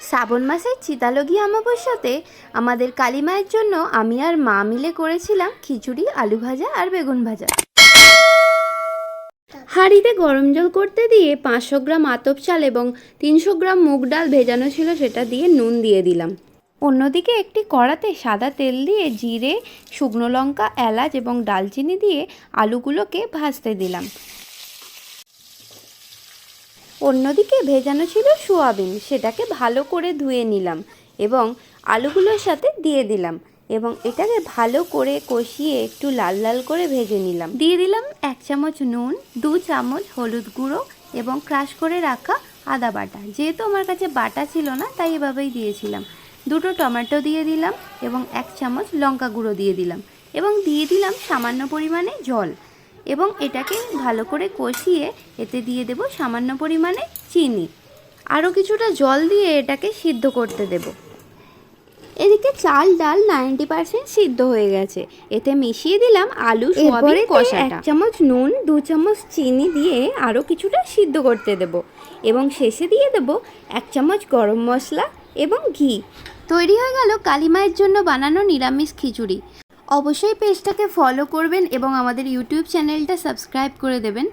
শ্রাবণ মাসের চিতালগি অমাবস্যাতে আমাদের কালীমায়ের জন্য আমি আর মা মিলে করেছিলাম খিচুড়ি, আলু ভাজা আর বেগুন ভাজা। হাঁড়িতে গরম জল করতে দিয়ে পাঁচশো গ্রাম আতপ চাল এবং তিনশো গ্রাম মুগ ডাল ভেজানো ছিল সেটা দিয়ে নুন দিয়ে দিলাম। অন্যদিকে একটি কড়াতে সাদা তেল দিয়ে জিরে, শুকনো লঙ্কা, এলাচ এবং ডালচিনি দিয়ে আলুগুলোকে ভাজতে দিলাম। অন্যদিকে ভেজানো ছিল সোয়াবিন, সেটাকে ভালো করে ধুয়ে নিলাম এবং আলুগুলোর সাথে দিয়ে দিলাম এবং এটাকে ভালো করে কষিয়ে একটু লাল লাল করে ভেজে নিলাম। দিয়ে দিলাম এক চামচ নুন, দু চামচ হলুদ গুঁড়ো এবং ক্রাশ করে রাখা আদা বাটা। যেহেতু আমার কাছে বাটা ছিল না, তাই এভাবেই দিয়েছিলাম। দুটো টমেটো দিয়ে দিলাম এবং এক চামচ লঙ্কা গুঁড়ো দিয়ে দিলাম এবং দিয়ে দিলাম সামান্য পরিমাণে জল। এবং এটাকে ভালো করে কষিয়ে এতে দিয়ে দেব সামান্য পরিমাণে চিনি। আরও কিছুটা জল দিয়ে এটাকে সিদ্ধ করতে দেব। এদিকে চাল ডাল নাইনটি পার্সেন্ট সিদ্ধ হয়ে গেছে। এতে মিশিয়ে দিলাম আলু সোয়াবিন কষাটা এক চামচ নুন দু চামচ চিনি দিয়ে আরও কিছুটা সিদ্ধ করতে দেব। এবং শেষে দিয়ে দেব এক চামচ গরম মশলা এবং ঘি। তৈরি হয়ে গেল কালিমায়ের জন্য বানানো নিরামিষ খিচুড়ি। অবশ্যই পেজটাকে ফলো করবেন এবং আমাদের ইউটিউব চ্যানেলটা সাবস্ক্রাইব করে দেবেন।